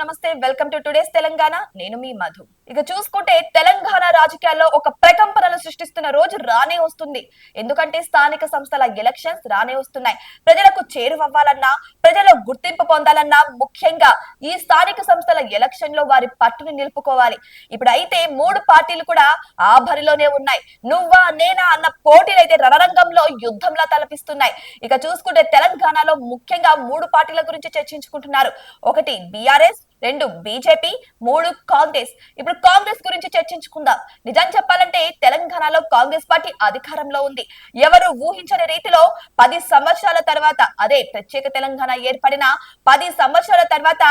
నమస్తే. Welcome to today's Telangana. నేను మీ మధు. ఇక చూసుకుంటే తెలంగాణ రాజకీయాల్లో ఒక ప్రకంపనలు సృష్టిస్తున్న రోజు రానే వస్తుంది. ఎందుకంటే స్థానిక సంస్థల ఎలక్షన్స్ రానే వస్తున్నాయి. ప్రజలకు చేరువవ్వాలన్నా ప్రజల గుర్తింపు పొందాలన్నా ముఖ్యంగా ఈ స్థానిక సంస్థల ఎలక్షన్లో వారి పట్టును నిలుపుకోవాలి. ఇప్పుడైతే మూడు పార్టీలు కూడా ఆ బరిలోనే ఉన్నాయి. నువ్వా నేనా అన్న పోటీలు అయితే రణరంగంలో యుద్ధంలా తలపిస్తున్నాయి. ఇక చూసుకుంటే తెలంగాణలో ముఖ్యంగా మూడు పార్టీల గురించి చర్చించుకుంటున్నారు. ఒకటి బీఆర్ఎస్ రెండు బీజేపీ మూడు కాంగ్రెస్. ఇప్పుడు కాంగ్రెస్ గురించి చర్చించుకుందాం. నిజం చెప్పాలంటే తెలంగాణలో కాంగ్రెస్ పార్టీ అధికారంలో ఉంది. ఎవరు ఊహించని రీతిలో పది సంవత్సరాల తర్వాత అదే ప్రత్యేక తెలంగాణ ఏర్పడిన పది సంవత్సరాల తర్వాత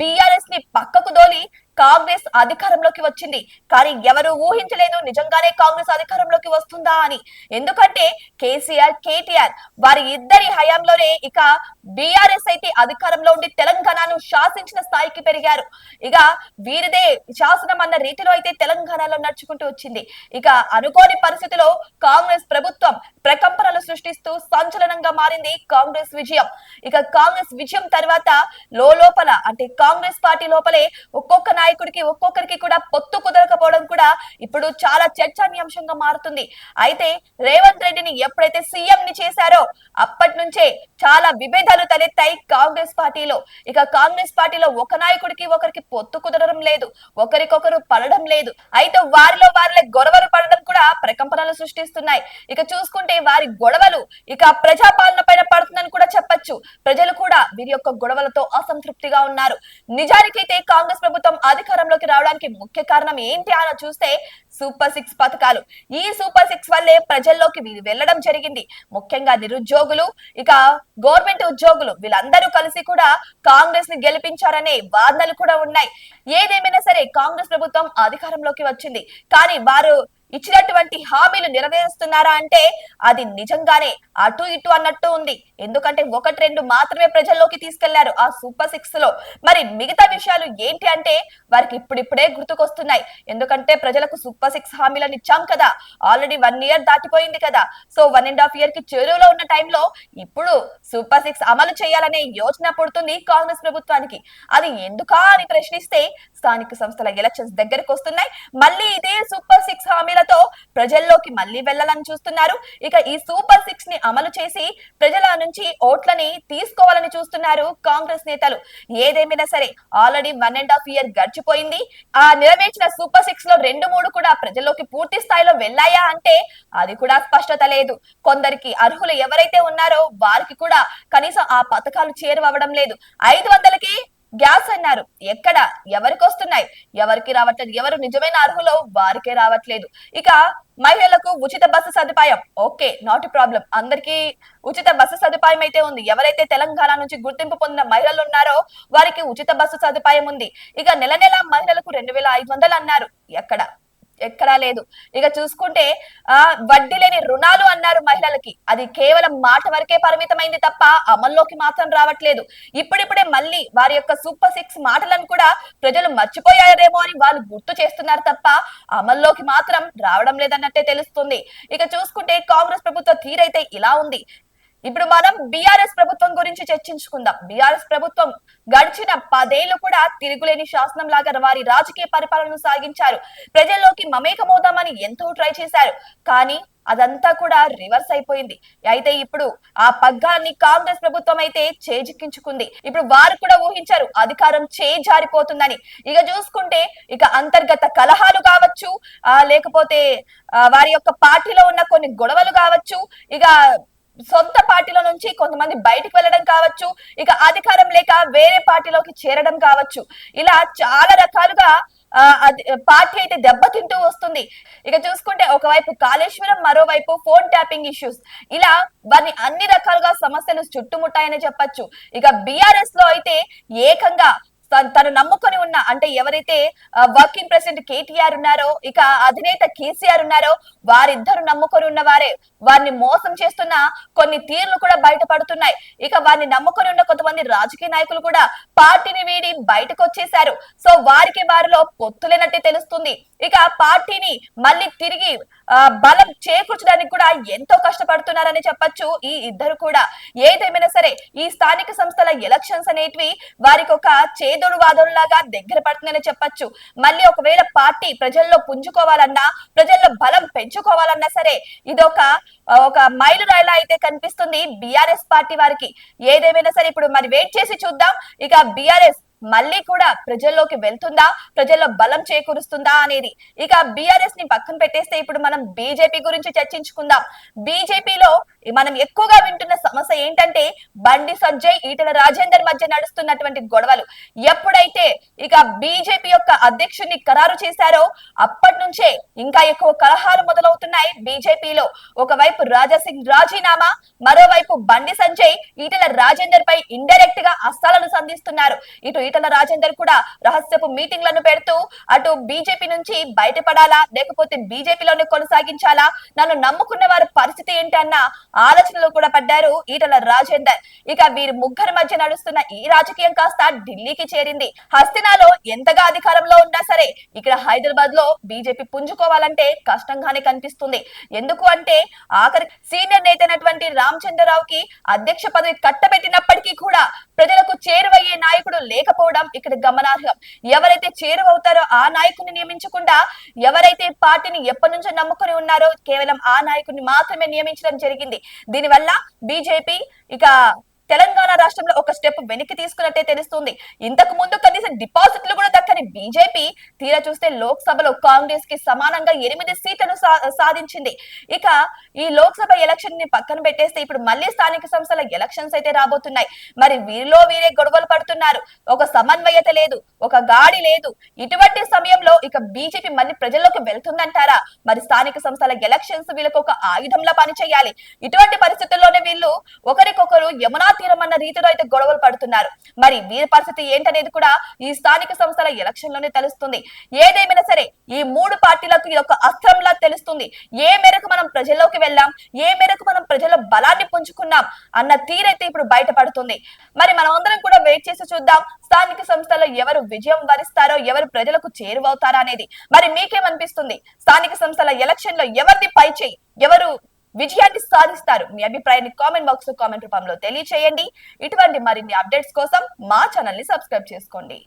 బీఆర్ఎస్ని పక్కకు దోలి కాంగ్రెస్ అధికారంలోకి వచ్చింది. కానీ ఎవరు ఊహించలేదు నిజంగానే కాంగ్రెస్ అధికారంలోకి వస్తుందా అని. ఎందుకంటే కేసీఆర్ కేటీఆర్ వారి ఇద్దరి హయాంలోనే ఇక బీఆర్ఎస్ అయితే అధికారంలో ఉండి తెలంగాణను శాసించిన స్థాయికి పెరిగారు. ఇక వీరిదే శాసనం అన్న రీతిలో అయితే తెలంగాణలో నడుచుకుంటూ వచ్చింది. ఇక అనుకోని పరిస్థితిలో కాంగ్రెస్ ప్రభుత్వం ప్రకంపనలు సృష్టిస్తూ సంచలనంగా మారింది కాంగ్రెస్ విజయం. ఇక కాంగ్రెస్ విజయం తర్వాత లోపల అంటే కాంగ్రెస్ పార్టీ లోపలే ఒక్కొక్క నాయకుడికి ఒక్కొక్కరికి కూడా పొత్తు కుదరకపోవడం కూడా ఇప్పుడు చాలా చర్చనీయాంశంగా మారుతుంది. అయితే రేవంత్ రెడ్డిని ఎప్పుడైతే సీఎం ని చేశారో అప్పటి నుంచే చాలా విభేదాలు తలెత్తాయి కాంగ్రెస్ పార్టీలో. ఇక కాంగ్రెస్ పార్టీలో ఒక నాయకుడికి ఒకరికి పొత్తు కుదరడం లేదు ఒకరికొకరు పడడం లేదు. అయితే వారిలో వారిలో గొడవలు పడడం కూడా ప్రకంపనలు సృష్టిస్తున్నాయి. ఇక చూసుకుంటే వారి గొడవలు ఇక ప్రజాపాలన పైన పడుతుందని కూడా చెప్పొచ్చు. ప్రజలు కూడా వీరి యొక్క గొడవలతో అసంతృప్తిగా ఉన్నారు. నిజానికైతే కాంగ్రెస్ ప్రభుత్వం అధికారంలోకి రావడానికి ముఖ్య కారణం ఏంటి అని చూస్తే సూపర్ సిక్స్ పథకాలు. ఈ సూపర్ సిక్స్ వల్లే ప్రజల్లోకి వీరు వెళ్ళడం జరిగింది. ముఖ్యంగా నిరుద్యోగులు ఇక గవర్నమెంట్ ఉద్యోగులు వీళ్ళందరూ కలిసి కూడా కాంగ్రెస్ని గెలిపించారనే వాదనలు కూడా ఉన్నాయి. ఏదేమైనా సరే కాంగ్రెస్ ప్రభుత్వం అధికారంలోకి వచ్చింది. కానీ వారు ఇచ్చినటువంటి హామీలు నెరవేరుస్తున్నారా అంటే అది నిజంగానే అటు ఇటు అన్నట్టు ఉంది. ఎందుకంటే ఒకటి రెండు మాత్రమే ప్రజల్లోకి తీసుకెళ్ళారు ఆ సూపర్ సిక్స్లో మరి మిగతా విషయాలు ఏంటి అంటే వారికి ఇప్పుడిప్పుడే గుర్తుకొస్తున్నాయి. ఎందుకంటే ప్రజలకు సూపర్ సిక్స్ హామీలను ఇచ్చాం కదా. ఆల్రెడీ వన్ ఇయర్ దాటిపోయింది కదా. సో వన్ అండ్ హాఫ్ ఇయర్కి చెరువులో ఉన్న టైంలో ఇప్పుడు సూపర్ సిక్స్ అమలు చేయాలనే యోచన పుడుతుంది కాంగ్రెస్ ప్రభుత్వానికి. అది ఎందుకా అని ప్రశ్నిస్తే స్థానిక సంస్థల ఎలక్షన్స్ దగ్గరకు వస్తున్నాయి. మళ్ళీ ఇదే సూపర్ సిక్స్ ప్రజల్లోకి మళ్ళీ వెళ్ళాలని చూస్తున్నారు. ఇక ఈ సూపర్ సిక్స్ని అమలు చేసి ప్రజల నుంచి ఓట్లని తీసుకోవాలని చూస్తున్నారు కాంగ్రెస్ నేతలు. ఏదేమైనా సరే already one and half year గడిచిపోయింది. ఆ నెరవేర్చిన సూపర్ సిక్స్లో రెండు మూడు కూడా ప్రజల్లోకి పూర్తి స్థాయిలో వెళ్ళాయా అంటే అది కూడా స్పష్టత లేదు. కొందరికి అర్హులు ఎవరైతే ఉన్నారో వారికి కూడా కనీసం ఆ పథకాలు చేరువవ్వడం లేదు. ఐదు వందలకి గ్యాస్ అన్నారు. ఎక్కడ? ఎవరికి వస్తున్నాయి? ఎవరికి రావట్లేదు? ఎవరు నిజమైన అర్హులో? వారికే రావట్లేదు. ఇక మహిళలకు ఉచిత బస్సు సదుపాయం. ఓకే నాట్ ప్రాబ్లం అందరికీ ఉచిత బస్సు సదుపాయం అయితే ఉంది. ఎవరైతే తెలంగాణ నుంచి గుర్తింపు పొందిన మహిళలు ఉన్నారో వారికి ఉచిత బస్సు సదుపాయం ఉంది. ఇక నెల నెల మహిళలకు రెండు వేల ఐదు వందలు అన్నారు. ఎక్కడ? ఎక్కడా లేదు. ఇక చూసుకుంటే ఆ వడ్డీ లేని రుణాలు అన్నారు మహిళలకి. అది కేవలం మాట వరకే పరిమితమైంది తప్ప అమల్లోకి మాత్రం రావట్లేదు. ఇప్పుడిప్పుడే మళ్ళీ వారి యొక్క సూపర్ సిక్స్ మాటలను కూడా ప్రజలు మర్చిపోయారేమో అని వాళ్ళు గుర్తు చేస్తున్నారు తప్ప అమల్లోకి మాత్రం రావడం లేదన్నట్టే తెలుస్తుంది. ఇక చూసుకుంటే కాంగ్రెస్ ప్రభుత్వ తీరైతే ఇలా ఉంది. ఇప్పుడు మనం బీఆర్ఎస్ ప్రభుత్వం గురించి చర్చించుకుందాం. బీఆర్ఎస్ ప్రభుత్వం గడిచిన పదేళ్ళు కూడా తిరుగులేని శాసనం లాగా వారి రాజకీయ పరిపాలనను సాగించారు. ప్రజల్లోకి మమేకమవుదామని ఎంతో ట్రై చేశారు. కానీ అదంతా కూడా రివర్స్ అయిపోయింది. అయితే ఇప్పుడు ఆ పగ్గాన్ని కాంగ్రెస్ ప్రభుత్వం అయితే చేజిక్కించుకుంది. ఇప్పుడు వారు కూడా ఊహించారు అధికారం చేజారిపోతుందని. ఇక చూసుకుంటే ఇక అంతర్గత కలహాలు కావచ్చు ఆ లేకపోతే వారి యొక్క పార్టీలో ఉన్న కొన్ని గొడవలు కావచ్చు ఇక సొంత పార్టీలో నుంచి కొంతమంది బయటకు వెళ్ళడం కావచ్చు ఇక అధికారం లేక వేరే పార్టీలోకి చేరడం కావచ్చు. ఇలా చాలా రకాలుగా అది- పార్టీ అయితే దెబ్బతింటూ వస్తుంది. ఇక చూసుకుంటే ఒకవైపు కాళేశ్వరం మరోవైపు ఫోన్ ట్యాపింగ్ ఇష్యూస్. ఇలా వారిని అన్ని రకాలుగా సమస్యలు చుట్టుముట్టాయని చెప్పొచ్చు. ఇక బిఆర్ఎస్లో అయితే ఏకంగా తను నమ్ముకొని ఉన్న అంటే ఎవరైతే వర్కింగ్ ప్రెసిడెంట్ కేటీఆర్ ఉన్నారో ఇక అధినేత కేసీఆర్ ఉన్నారో వారిద్దరు నమ్ముకొని ఉన్న వారే వారిని మోసం చేస్తున్న కొన్ని తీర్లు కూడా బయటపడుతున్నాయి. ఇక వారిని నమ్ముకొని ఉన్న కొంతమంది రాజకీయ నాయకులు కూడా పార్టీని వీడి బయటకు వచ్చేశారు. సో వారికి వారిలో పొత్తులేనట్టే తెలుస్తుంది. ఇక పార్టీని మళ్ళీ తిరిగి బలం చేకూర్చడానికి కూడా ఎంతో కష్టపడుతున్నారని చెప్పొచ్చు ఈ ఇద్దరు కూడా. ఏదేమైనా సరే ఈ స్థానిక సంస్థల ఎలక్షన్స్ అనేటివి వారికి ఒక చే చేదోడు వాదోడులాగా దగ్గర పడుతుందని చెప్పొచ్చు. మళ్ళీ ఒకవేళ పార్టీ ప్రజల్లో పుంజుకోవాలన్నా ప్రజల్లో బలం పెంచుకోవాలన్నా సరే ఇదొక ఒక మైలురాయిలా అయితే కనిపిస్తుంది బిఆర్ఎస్ పార్టీ వారికి. ఏదేమైనా సరే ఇప్పుడు మరి వెయిట్ చేసి చూద్దాం. ఇక బిఆర్ఎస్ మళ్ళీ కూడా ప్రజల్లోకి వెళ్తుందా? ప్రజల్లో బలం చేకూరుస్తుందా అనేది. ఇక బిఆర్ఎస్ని పక్కన పెట్టేస్తే ఇప్పుడు మనం బీజేపీ గురించి చర్చించుకుందాం. బీజేపీలో మనం ఎక్కువగా వింటున్న సమస్య ఏంటంటే బండి సంజయ్ ఈటల రాజేందర్ మధ్య నడుస్తున్నటువంటి గొడవలు. ఎప్పుడైతే ఇక బీజేపీ యొక్క అధ్యక్షుడిని ఖరారు చేశారో అప్పటి నుంచే ఇంకా ఎక్కువ కలహాలు మొదలవుతున్నాయి బీజేపీలో. ఒకవైపు రాజాసింగ్ రాజీనామా మరోవైపు బండి సంజయ్ ఈటల రాజేందర్ పై ఇండైరెక్ట్గా అస్సాలను సంధిస్తున్నారు. ఇటు ఈటల రాజేందర్ కూడా రహస్యపు మీటింగ్లను పెడుతూ అటు బీజేపీ నుంచి బయటపడాలా లేకపోతే బీజేపీలోనే కొనసాగించాలా నన్ను నమ్ముకున్న వారి పరిస్థితి ఏంటన్నా ఆలోచనలో కూడా పడ్డారు ఈటల రాజేందర్. ఇక వీరి ముగ్గురి మధ్య నడుస్తున్న ఈ రాజకీయం కాస్త ఢిల్లీకి చేరింది. హస్తినాలో ఎంతగా అధికారంలో ఉన్నా సరే ఇక్కడ హైదరాబాద్లో బీజేపీ పుంజుకోవాలంటే కష్టంగానే కనిపిస్తుంది. ఎందుకు అంటే ఆఖరి సీనియర్ నేతైనటువంటి రామచంద్రరావుకి అధ్యక్ష పదవి కట్టబెట్టినప్పటికీ కూడా ప్రజలకు చేరువయ్యే నాయకుడు లేకపోవడం ఇక్కడ గమనార్హం. ఎవరైతే చేరువవుతారో ఆ నాయకుడిని నియమించకుండా ఎవరైతే పార్టీని ఎప్పటి నుంచో నమ్ముకుని ఉన్నారో కేవలం ఆ నాయకుడిని మాత్రమే నియమించడం జరిగింది. దీనివల్ల బీజేపీ ఇక తెలంగాణ రాష్ట్రంలో ఒక స్టెప్ వెనక్కి తీసుకున్నట్టే తెలుస్తుంది. ఇంతకు ముందు కనీసం డిపాజిట్లు కూడా దక్కని బీజేపీ తీరా చూస్తే లోక్సభలో కాంగ్రెస్కి సమానంగా ఎనిమిది సీట్లను సాధించింది. ఇక ఈ లోక్సభ ఎలక్షన్ని పక్కన పెట్టేస్తే ఇప్పుడు మళ్ళీ స్థానిక సంస్థల ఎలక్షన్స్ అయితే రాబోతున్నాయి. మరి వీరిలో వీరే గొడవలు పడుతున్నారు. ఒక సమన్వయత లేదు ఒక గాడి లేదు. ఇటువంటి సమయంలో ఇక బీజేపీ మళ్ళీ ప్రజల్లోకి వెళ్తుందంటారా? మరి స్థానిక సంస్థల ఎలక్షన్స్ వీళ్ళకు ఒక ఆయుధంలా పనిచేయాలి. ఇటువంటి పరిస్థితుల్లోనే వీళ్ళు ఒకరికొకరు యమునా తీరం రీతిలో అయితే గొడవలు పడుతున్నారు. మరి వీరి పరిస్థితి ఏంటనేది కూడా ఈ స్థానిక సంస్థల ఎలక్షన్లోనే తెలుస్తుంది. ఏదేమైనా సరే ఈ మూడు పార్టీలకు ఇది ఒక అస్త్రంలా తెలుస్తుంది. ఏ మేరకు మనం ప్రజల్లోకి వెళ్ళాం? ఏ మేరకు మనం ప్రజల బలాన్ని పుంజుకున్నాం? అన్న తీరైతే ఇప్పుడు బయటపడుతుంది. మరి మనం అందరం కూడా వెయిట్ చేసి చూద్దాం. స్థానిక సంస్థల్లో ఎవరు విజయం వరిస్తారో ఎవరు ప్రజలకు చేరువవుతారా అనేది. మరి మీకేమనిపిస్తుంది? స్థానిక సంస్థల ఎలక్షన్లో ఎవరిది పై చేయి ఎవరు విజయాన్ని సాధిస్తారు. మీ అభిప్రాయాన్ని కామెంట్ బాక్స్లో కామెంట్ రూపంలో తెలియచేయండి. ఇటువంటి మరిన్ని అప్డేట్స్ కోసం మా ఛానల్ని సబ్స్క్రైబ్ చేసుకోండి.